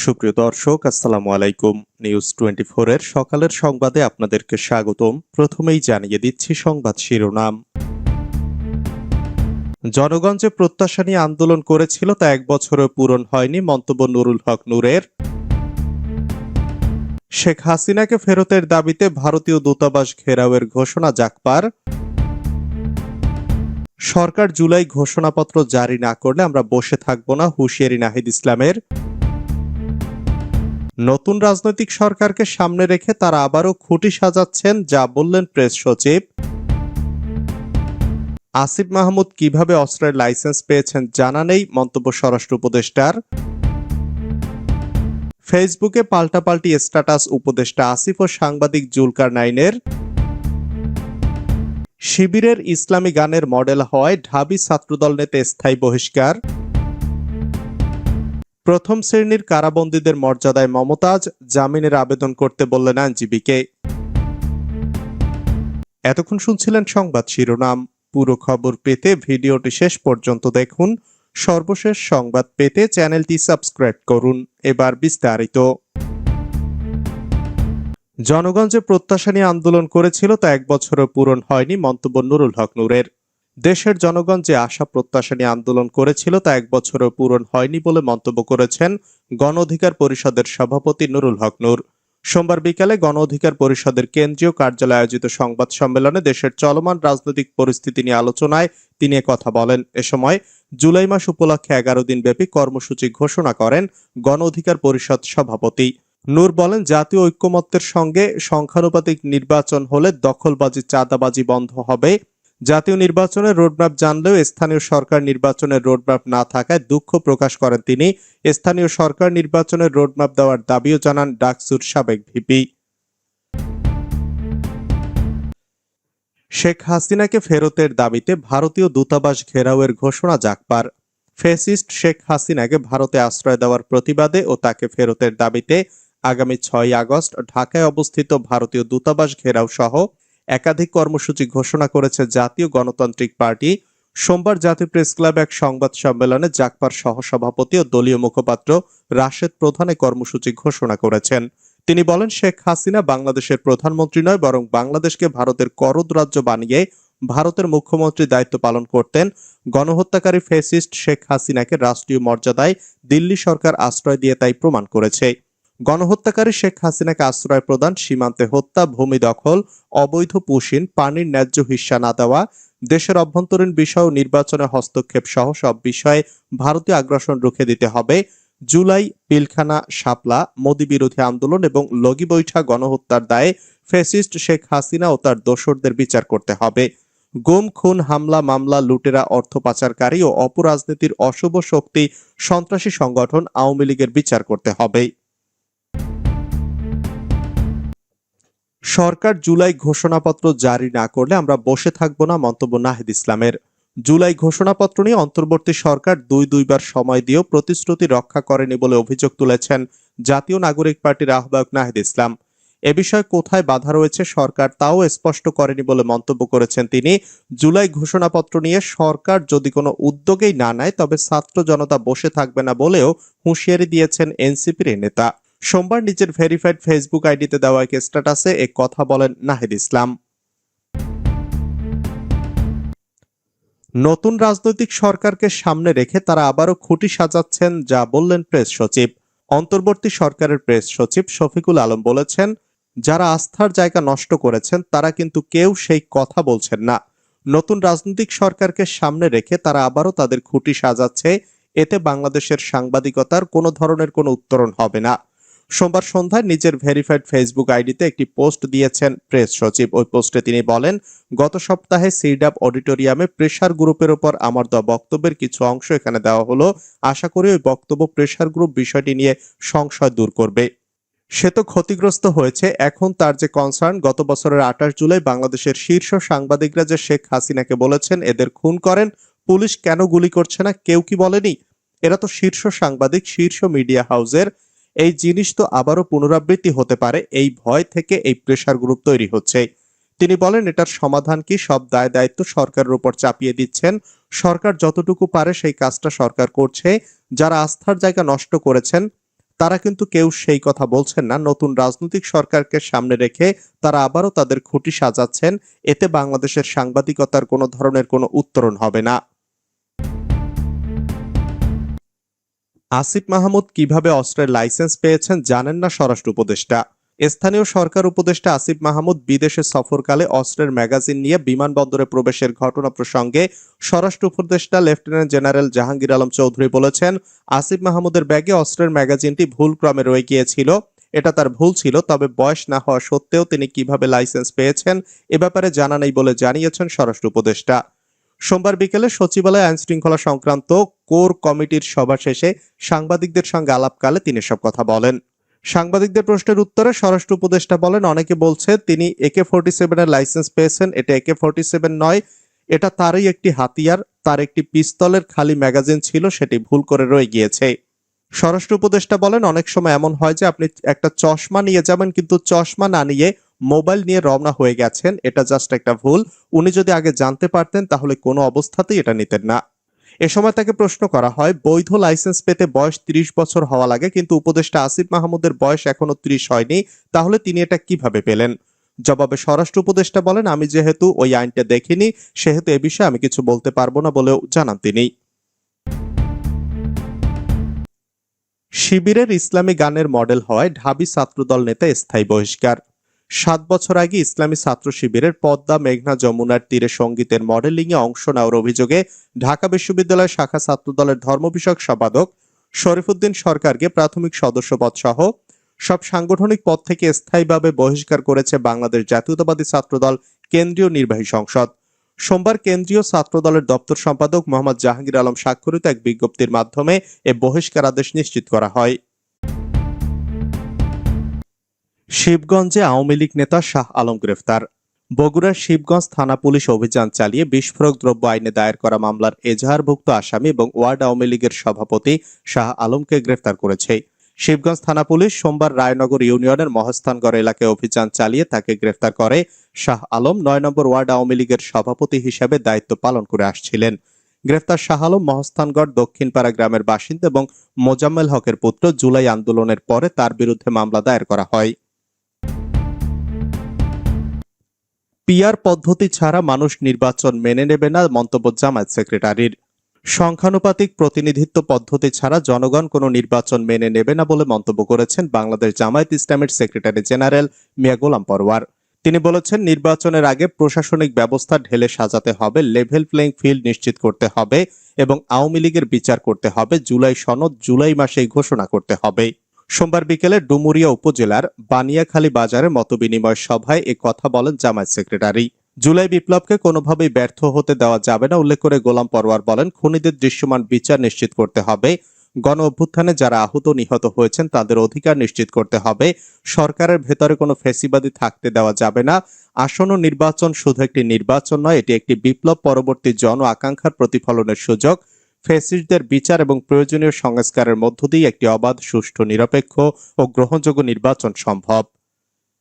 সুপ্রিয় দর্শক, আসসালামু আলাইকুম। নিউজ টোয়েন্টি এর সকালের সংবাদে আপনাদেরকে স্বাগতম। প্রথমেই জানিয়ে দিচ্ছি সংবাদ শিরোনাম। জনগণ যে প্রত্যাশা নিয়ে আন্দোলন করেছিল, তা এক বছরও পূরণ হয়নি মন্তব্য নুরুল হক নূরের। শেখ হাসিনাকে ফেরতের দাবিতে ভারতীয় দূতাবাস ঘেরাওয়ের ঘোষণা জাকপার সরকার জুলাই ঘোষণাপত্র জারি না করলে আমরা বসে থাকব না হুঁশিয়ারি নাহিদ ইসলামের। নতুন রাজনৈতিক সরকারকে সামনে রেখে তারা আবারও খুঁটি সাজাচ্ছেন, যা বললেন প্রেস সচিব। আসিফ মাহমুদ কীভাবে অস্ত্রের লাইসেন্স পেয়েছেন জানা নেই, মন্তব্য স্বরাষ্ট্র উপদেষ্টার। ফেসবুকে পাল্টাপাল্টি স্ট্যাটাস উপদেষ্টা আসিফ ও সাংবাদিক জুলকার নাইনের। শিবিরের ইসলামী গানের মডেল হয় ঢাবি ছাত্রদল নেতে স্থায়ী বহিষ্কার। প্রথম শ্রেণির কারাবন্দীদের মর্যাদায় মমতাজ জামিনের আবেদন করতে বললেন আইনজীবীকে। এতক্ষণ শুনছিলেন সংবাদ শিরোনাম। পুরো খবর পেতে ভিডিওটি শেষ পর্যন্ত দেখুন। সর্বশেষ সংবাদ পেতে চ্যানেলটি সাবস্ক্রাইব করুন। এবার বিস্তারিত। জনগণ যে প্রত্যাশা নিয়ে আন্দোলন করেছিল তা এক বছরও পূরণ হয়নি মন্তব্য নুরুল হক নূরের। দেশের জনগণ যে আশা প্রত্যাশা নিয়ে আন্দোলন করেছিল তা এক বছরও পূরণ হয়নি বলে মন্তব্য করেছেন গণ অধিকার পরিষদের সভাপতি নুরুল হক নূর। সোমবার বিকালে গণ অধিকার পরিষদের কেন্দ্রীয় কার্যালয়ে আয়োজিত সংবাদ সম্মেলনে দেশের চলমান রাজনৈতিক পরিস্থিতি নিয়ে আলোচনায় তিনি কথা বলেন। এ সময় জুলাই মাস উপলক্ষে এগারো দিন ব্যাপী কর্মসূচি ঘোষণা করেন গণ অধিকার পরিষদ সভাপতি। নূর বলেন, জাতীয় ঐক্যমত্যের সঙ্গে সংখ্যানুপাতিক নির্বাচন হলে দখলবাজি চাঁদাবাজি বন্ধ হবে। জাতীয় নির্বাচনের রোডম্যাপ জানলেও স্থানীয় সরকার নির্বাচনের রোডম্যাপ না থাকায় দুঃখ প্রকাশ করেন তিনি। স্থানীয় সরকার নির্বাচনের রোডম্যাপ দেওয়ার দাবিও জানান ডাকসুর সাবেক ভিপি। শেখ হাসিনাকে ফেরতের দাবিতে ভারতীয় দূতাবাস ঘেরাওয়ের ঘোষণা জাকপার ফেসিস্ট শেখ হাসিনাকে ভারতে আশ্রয় দেওয়ার প্রতিবাদে ও তাকে ফেরতের দাবিতে আগামী ছয় আগস্ট ঢাকায় অবস্থিত ভারতীয় দূতাবাস ঘেরাও সহ একাধিক কর্মসূচি ঘোষণা করেছে জাতীয় গণতান্ত্রিক পার্টি। সোমবার জাতীয় প্রেস ক্লাব এক সংবাদ সম্মেলনে জাকপার সহসভাপতি ও দলীয় মুখপাত্র রাশেদ প্রধানে কর্মসূচি ঘোষণা করেছেন। তিনি বলেন, শেখ হাসিনা বাংলাদেশের প্রধানমন্ত্রী নয়, বরং বাংলাদেশকে ভারতের করদ রাজ্য বানিয়ে ভারতের মুখ্যমন্ত্রী দায়িত্ব পালন করতেন। গণহত্যাকারী ফেসিস্ট শেখ হাসিনাকে রাষ্ট্রীয় মর্যাদায় দিল্লি সরকার আশ্রয় দিয়ে তাই প্রমাণ করেছে। গণহত্যাকারী শেখ হাসিনাকে আশ্রয় প্রদান, সীমান্তে হত্যা, ভূমি দখল, অবৈধ পুষিন পানির ন্যায্য হিস্সা না দেওয়া, দেশের অভ্যন্তরীণ বিষয় ও নির্বাচনে হস্তক্ষেপ সহ সব বিষয়ে ভারতীয় আগ্রাসন রুখে দিতে হবে। জুলাই, পিলখানা, শাপলা, মোদী বিরোধী আন্দোলন এবং লগি বৈঠা গণহত্যার দায়ে ফেসিস্ট শেখ হাসিনা ও তার দোসরদের বিচার করতে হবে। গুম, খুন, হামলা, মামলা, লুটেরা, অর্থ পাচারকারী ও অপরাজনীতির অশুভ শক্তি সন্ত্রাসী সংগঠন আওয়ামী লীগের বিচার করতে হবে। সরকার জুলাই ঘোষণাপত্র জারি না করলে আমরা বসে থাকব না, মন্তব্য নাহিদ ইসলামের। জুলাই ঘোষণাপত্র নিয়ে অন্তর্বর্তী সরকার দুই দুইবার সময় দিয়েও প্রতিশ্রুতি রক্ষা করেনি বলে অভিযোগ তুলেছেন জাতীয় নাগরিক পার্টির আহ্বায়ক নাহিদ ইসলাম। এ বিষয়ে কোথায় বাধা রয়েছে সরকার তাও স্পষ্ট করেনি বলে মন্তব্য করেছেন তিনি। জুলাই ঘোষণাপত্র নিয়ে সরকার যদি কোনো উদ্যোগেই না নেয়, তবে ছাত্র জনতা বসে থাকবে না বলেও হুঁশিয়ারি দিয়েছেন এনসিপির নেতা। সোমবার নিজের ভেরিফাইড ফেসবুক আইডিতে দেওয়া এক স্ট্যাটাসে এ কথা বলেন নাহিদ ইসলাম। নতুন রাজনৈতিক সরকারকে সামনে রেখে তারা আবারও খুঁটি সাজাচ্ছেন যা বললেন প্রেস সচিব। অন্তর্বর্তী সরকারের প্রেস সচিব শফিকুল আলম বলেছেন, যারা আস্থার জায়গা নষ্ট করেছেন, তারা কিন্তু কেউ সেই কথা বলছেন না। নতুন রাজনৈতিক সরকারকে সামনে রেখে তারা আবারও তাদের খুঁটি সাজাচ্ছে, এতে বাংলাদেশের সাংবাদিকতার কোনো ধরনের কোনো উত্তরণ হবে না। সোমবার সন্ধ্যায় নিজের ভেরিফাইড ফেসবুক আইডিতে একটি পোস্ট দিয়েছেন প্রেস সচিব। ওই পোস্টে তিনি বলেন, গত সপ্তাহে সিডাপ অডিটোরিয়ামে প্রেশার গ্রুপের উপর আমার দেওয়া বক্তব্যের কিছু অংশ এখানে দেওয়া হলো। আশা করি ওই বক্তব্য প্রেশার গ্রুপ বিষয়টি নিয়ে সংশয় দূর করবে। সে তো ক্ষতিগ্রস্ত হয়েছে। এখন তার যে কনসার্ন, গত বছরের আঠাশ জুলাই বাংলাদেশের শীর্ষ সাংবাদিকরা যে শেখ হাসিনাকে বলেছেন, এদের খুন করেন, পুলিশ কেন গুলি করছে না, কেউ কি বলেনি? এরা তো শীর্ষ সাংবাদিক, শীর্ষ মিডিয়া হাউসের এই জিনিস তো আবারও পুনরাবৃত্তি হতে পারে, এই ভয় থেকে এই প্রেশার গ্রুপ তৈরি হচ্ছে। তিনি বলেন, এটার সমাধান কি? সব দায় দায়িত্ব সরকারের উপর চাপিয়ে দিচ্ছেন। সরকার যতটুকু পারে সেই কাজটা সরকার করছে। যারা আস্থার জায়গা নষ্ট করেছেন, তারা কিন্তু কেউ সেই কথা বলছেন না। নতুন রাজনৈতিক সরকারকে সামনে রেখে তারা আবারও তাদের খুঁটি সাজাচ্ছেন। এতে বাংলাদেশের সাংবাদিকতার কোনো ধরনের কোনো উত্তরণ হবে না। আসিফ মাহমুদ কীভাবে অস্ত্রের লাইসেন্স পেয়েছেন জানেন না স্বরাষ্ট্র উপদেষ্টা। স্থানীয় সরকার উপদেষ্টা আসিফ মাহমুদ বিদেশে সফরকালে অস্ত্রের ম্যাগাজিন নিয়ে বিমানবন্দরে প্রবেশের ঘটনা প্রসঙ্গে স্বরাষ্ট্র উপদেষ্টা লেফটেন্যান্ট জেনারেল জাহাঙ্গীর আলম চৌধুরী বলেছেন, আসিফ মাহমুদের ব্যাগে অস্ত্রের ম্যাগাজিনটি ভুল ক্রমে রয়ে গিয়েছিল। এটা তার ভুল ছিল, তবে বয়স না হওয়া সত্ত্বেও তিনি কীভাবে লাইসেন্স পেয়েছেন এ ব্যাপারে জানা নেই বলে জানিয়েছেন স্বরাষ্ট্র উপদেষ্টা। সোমবার বিকেলে সচিবালয় আইন শৃঙ্খলা সংক্রান্ত কোর কমিটির সভা শেষে সাংবাদিকদের সঙ্গে আলাপকালে তিনি সব কথা বলেন। সাংবাদিকদের প্রশ্নের উত্তরে স্বরাষ্ট্র উপদেষ্টা বলেন, অনেকে বলছে তিনি একে ফোর্টি সেভেনের লাইসেন্স পেয়েছেন, এটা একে ফোর্টি সেভেন নয়, এটা তারই একটি হাতিয়ার, তার একটি পিস্তলের খালি ম্যাগাজিন ছিল, সেটি ভুল করে রয়ে গিয়েছে। স্বরাষ্ট্র উপদেষ্টা বলেন, অনেক সময় এমন হয় যে আপনি একটা চশমা নিয়ে যাবেন, কিন্তু চশমা না নিয়ে মোবাইল নিয়ে রওনা হয়ে গেছেন, এটা জাস্ট একটা ভুল। উনি যদি আগে জানতে পারতেন, তাহলে কোনো অবস্থাতেই এটা নিতেন না। এ সময় তাকে প্রশ্ন করা হয়, বৈধ লাইসেন্স পেতে বয়স ৩০ বছর হওয়া লাগে, কিন্তু উপদেষ্টা আসিফ মাহমুদের বয়স এখনও ৩০ হয়নি, তাহলে তিনি এটা কীভাবে পেলেন? জবাবে স্বরাষ্ট্র উপদেষ্টা বলেন, আমি যেহেতু ওই আইনটা দেখিনি, সেহেতু এ বিষয়ে আমি কিছু বলতে পারব না বলেও জানান তিনি। শিবিরের ইসলামী গানের মডেল হওয়ায় ঢাবি ছাত্রদল নেতা স্থায়ী বহিষ্কার। সাত বছর আগে ইসলামী ছাত্র শিবিরের পদ্মা মেঘনা যমুনার তীরে সঙ্গীতের মডেলিং এ অংশ নেওয়ার অভিযোগে ঢাকা বিশ্ববিদ্যালয় শাখা ছাত্রদলের ধর্ম বিষয়ক সম্পাদক শরীফুদ্দিন সরকারকে প্রাথমিক সদস্যপদ সহ সব সাংগঠনিক পদ থেকে স্থায়ীভাবে বহিষ্কার করেছে বাংলাদেশ জাতীয়তাবাদী ছাত্রদল কেন্দ্রীয় নির্বাহী সংসদ। সোমবার কেন্দ্রীয় ছাত্রদলের দপ্তর সম্পাদক মোহাম্মদ জাহাঙ্গীর আলম স্বাক্ষরিত এক বিজ্ঞপ্তির মাধ্যমে এ বহিষ্কার আদেশ নিশ্চিত করা হয়। শিবগঞ্জে আওয়ামী লীগ নেতা শাহ আলম গ্রেফতার। বগুড়ার শিবগঞ্জ থানা পুলিশ অভিযান চালিয়ে বিস্ফোরক দ্রব্য আইনে দায়ের করা মামলার এজাহারভুক্ত আসামি এবং ওয়ার্ড আওয়ামী লীগের সভাপতি শাহ আলমকে গ্রেফতার করেছে। শিবগঞ্জ থানা পুলিশ সোমবার রায়নগর ইউনিয়নের মহস্থানগড় এলাকায় অভিযান চালিয়ে তাকে গ্রেফতার করে শাহ আলম নয় নম্বর ওয়ার্ড আওয়ামী লীগের সভাপতি হিসেবে দায়িত্ব পালন করে আসছিলেন। গ্রেফতার শাহ আলম মহস্থানগড় দক্ষিণপাড়া গ্রামের বাসিন্দা এবং মোজাম্মেল হকের পুত্র জুলাই আন্দোলনের পরে তার বিরুদ্ধে মামলা দায়ের করা হয়। পিয়ার পদ্ধতি ছাড়া মানুষ নির্বাচন মেনে নেবে না, মন্তব্য জামায়াত সেক্রেটারির। সংখ্যানুপাতিক প্রতিনিধিত্ব পদ্ধতি ছাড়া জনগণ কোনো নির্বাচন মেনে নেবে না বলে মন্তব্য করেছেন বাংলাদেশ জামায়াত ইসলামের সেক্রেটারি জেনারেল মিয়া গোলাম পরওয়ার। তিনি বলেছেন, নির্বাচনের আগে প্রশাসনিক ব্যবস্থা ঢেলে সাজাতে হবে লেভেল প্লেইং ফিল্ড নিশ্চিত করতে হবে এবং আওয়ামী লীগের বিচার করতে হবে, জুলাই সনদ জুলাই মাসেই ঘোষণা করতে হবে। সোমবার বিকেলে ডুমুরিয়া উপজেলার বানিয়াখালী বাজারে মতবিনিময় সভায় এ কথা বলেন জামায়াত সেক্রেটারি। জুলাই বিপ্লবকে কোনোভাবেই ব্যর্থ হতে দেওয়া যাবে না, উল্লেখ করে গোলাম পরওয়ার বলেন, খুনিদের দৃশ্যমান বিচার নিশ্চিত করতে হবে। গণ অভ্যুত্থানে যারা আহত নিহত হয়েছেন, তাদের অধিকার নিশ্চিত করতে হবে। সরকারের ভেতরে কোনো ফেসিবাদী থাকতে দেওয়া যাবে না। আসন্ন নির্বাচন শুধু একটি নির্বাচন নয়, এটি একটি বিপ্লব, পরবর্তী জন আকাঙ্ক্ষার প্রতিফলনের সুযোগ। ফেসিস্টদের বিচার এবং প্রয়োজনীয় সংস্কারের মধ্য দিয়ে একটি অবাধ, সুষ্ঠু, নিরপেক্ষ ও গ্রহণযোগ্য নির্বাচন সম্ভব।